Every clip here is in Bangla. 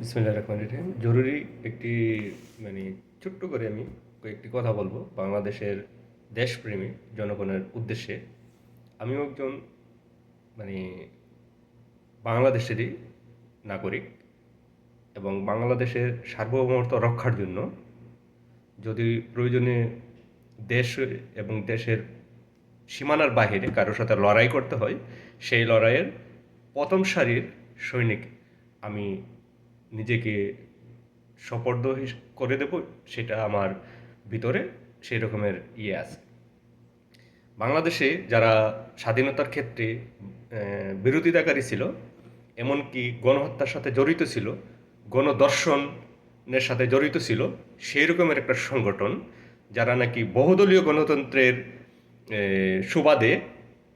বিসমিল্লাহ রহমান রহিম। জরুরি একটি মানে ছোট্ট করে আমি কয়েকটি কথা বলব বাংলাদেশের দেশপ্রেমী জনগণের উদ্দেশ্যে। আমিও একজন মানে বাংলাদেশেরই নাগরিক এবং বাংলাদেশের সার্বভৌমত্ব রক্ষার জন্য যদি প্রয়োজনে দেশ এবং দেশের সীমানার বাহিরে কারোর সাথে লড়াই করতে হয়, সেই লড়াইয়ের প্রথম সারির সৈনিক আমি নিজেকে সপর্দ করে দেব, সেটা আমার ভিতরে সেই রকমের ইয়ে আছে। বাংলাদেশে যারা স্বাধীনতার ক্ষেত্রে বিরোধিতাকারী ছিল, এমনকি গণহত্যার সাথে জড়িত ছিল, গণদর্শনের সাথে জড়িত ছিল সেই রকমের একটা সংগঠন, যারা নাকি বহুদলীয় গণতন্ত্রের সুবাদে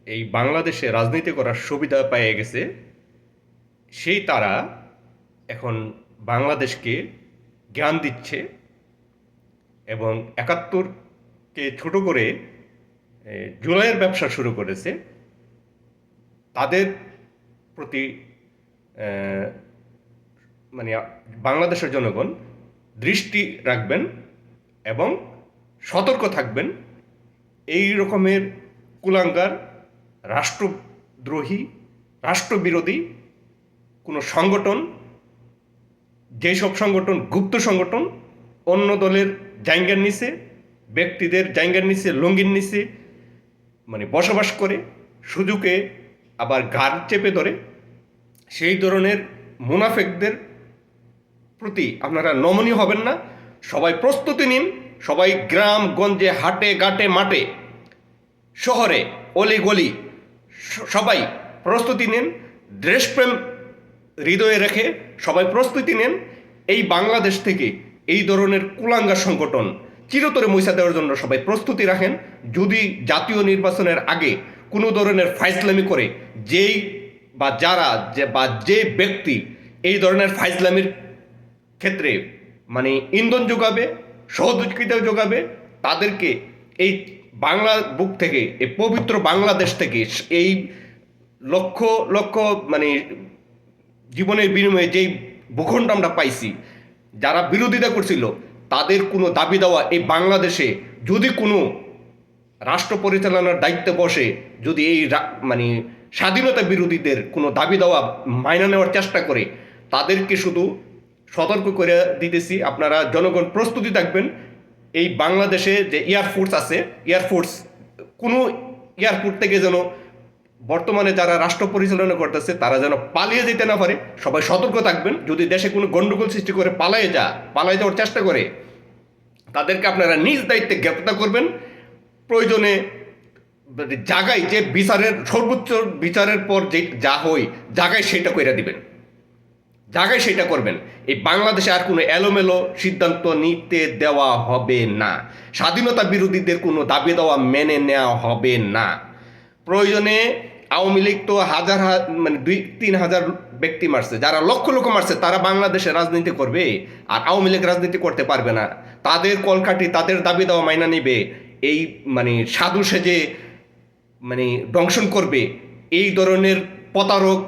এই বাংলাদেশে রাজনীতি করার সুবিধা পেয়ে গেছে, সেই তারা এখন বাংলাদেশকে জ্ঞান দিচ্ছে এবং একাত্তরকে ছোট করে জুলাইয়ের ব্যবসা শুরু করেছে। তাদের প্রতি মানে বাংলাদেশের জনগণ দৃষ্টি রাখবেন এবং সতর্ক থাকবেন। এই রকমের কুলাঙ্গার, রাষ্ট্রদ্রোহী, রাষ্ট্রবিরোধী কোনো সংগঠন যেসব সংগঠন গুপ্ত সংগঠন, অন্য দলের জায়গার নিচে, ব্যক্তিদের জায়গার নিচে, লঙ্গির নিচে মানে বসবাস করে, সুযোগে আবার গাড় চেপে ধরে, সেই ধরনের মুনাফেকদের প্রতি আপনারা নমনীয় হবেন না। সবাই প্রস্তুতি নিন, সবাই গ্রাম, গঞ্জে, হাটে, ঘাটে, মাঠে, শহরে অলি গলি সবাই প্রস্তুতি নিন। দেশপ্রেম হৃদয়ে রেখে সবাই প্রস্তুতি নেন, এই বাংলাদেশ থেকে এই ধরনের কুলাঙ্গা সংগঠন চিরতরে মৈসা দেওয়ার জন্য সবাই প্রস্তুতি রাখেন। যদি জাতীয় নির্বাচনের আগে কোনো ধরনের ফাইজলামি করে, যেই বা যারা যে বা যে ব্যক্তি এই ধরনের ফাইজলামির ক্ষেত্রে মানে ইন্ধন যোগাবে, সহযোগিতা যোগাবে, তাদেরকে এই বাংলা বুক থেকে, এই পবিত্র বাংলাদেশ থেকে, এই লক্ষ লক্ষ মানে জীবনের বিনিময়ে যেই ভূখণ্ড আমরা পাইছি, যারা বিরোধিতা করছিল, তাদের কোনো দাবি দেওয়া এই বাংলাদেশে যদি কোনো রাষ্ট্র পরিচালনার দায়িত্বে বসে, যদি এই মানে স্বাধীনতা বিরোধীদের কোনো দাবি দেওয়া মাইনা নেওয়ার চেষ্টা করে, তাদেরকে শুধু সতর্ক করে দিতেছি। আপনারা জনগণ প্রস্তুতি থাকবেন। এই বাংলাদেশে যে এয়ারফোর্স আছে এয়ারফোর্স কোনো এয়ারপোর্ট থেকে যেন বর্তমানে যারা রাষ্ট্র পরিচালনা করতেছে, তারা যেন পালিয়ে যেতে না পারে। সবাই সতর্ক থাকবেন। যদি দেশে কোনো গণ্ডগোল সৃষ্টি করে, পালায়ে যা, পালায়ে যাওয়ার চেষ্টা করে, তাদেরকে আপনারা নিজ দায়িত্বে গ্রেপ্তার করবেন। প্রয়োজনে জায়গায় যে বিচারের, সর্বোচ্চ বিচারের পর যে যা হয় জায়গায় সেটা কইরা দিবেন। জায়গায় সেটা করবেন। এই বাংলাদেশে আর কোনো এলোমেলো সিদ্ধান্ত নিতে দেওয়া হবে না। স্বাধীনতা বিরোধীদের কোনো দাবি দেওয়া মেনে নেওয়া হবে না। প্রয়োজনে আওয়ামী লীগ তো হাজার মানে দুই, তিন হাজার ব্যক্তি মারছে। যারা লক্ষ লক্ষ মারছে, তারা বাংলাদেশে রাজনীতি করবে। আর আওয়ামী লীগ রাজনীতি করতে পারবে না। তাদের কলকাঠি, তাদের দাবি দেওয়া মাইনা নিবে। এই মানে সাধু সেজে মানে দংশন করবে। এই ধরনের প্রতারক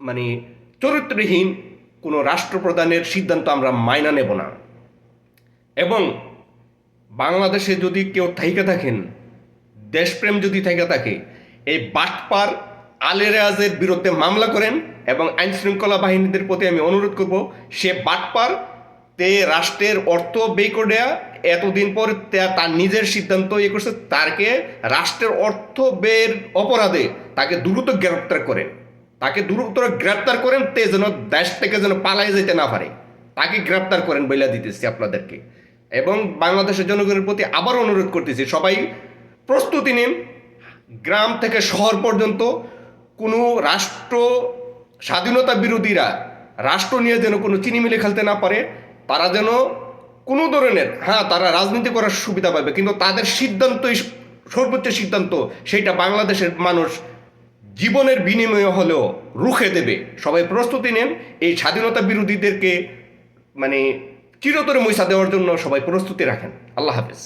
মানে চরিত্রহীন কোনো রাষ্ট্রপ্রধানের সিদ্ধান্ত আমরা মাইনা নেব না। এবং বাংলাদেশে যদি কেউ থাইকে থাকেন, দেশপ্রেম যদি থেকে থাকে এই বাটপার আলেরাজের বিরুদ্ধে মামলা করেন এবং আইন শৃঙ্খলা বাহিনীদের প্রতি আমি অনুরোধ করব, সে বাটপার তে রাষ্ট্রের অর্থ ব্যয় করে এতদিন পর তার নিজের সিদ্ধান্ত ইয়ে করছে তাকে রাষ্ট্রের অর্থ ব্যয়ের অপরাধে তাকে দ্রুত গ্রেপ্তার করেন। তাকে দ্রুত গ্রেপ্তার করেন তে যেন দেশ থেকে যেন পালাই যেতে না পারে। তাকে গ্রেপ্তার করেন বইলা দিতেছি আপনাদেরকে। এবং বাংলাদেশের জনগণের প্রতি আবার অনুরোধ করতেছি, সবাই প্রস্তুতি নিন। গ্রাম থেকে শহর পর্যন্ত কোনো রাষ্ট্র স্বাধীনতা বিরোধীরা রাষ্ট্র নিয়ে যেন কোনো চিনিমিলি খেলতে না পারে, তারা যেন কোনো ধরনের হ্যাঁ তারা রাজনীতি করার সুবিধা পাবে, কিন্তু তাদের সিদ্ধান্তই সর্বোচ্চ সিদ্ধান্ত সেটা বাংলাদেশের মানুষ জীবনের বিনিময়ে হলেও রুখে দেবে। সবাই প্রস্তুতি নেন, এই স্বাধীনতা বিরোধীদেরকে মানে চিরতরে মৈসা দেওয়ার জন্য সবাই প্রস্তুতি রাখেন। আল্লাহ হাফেজ।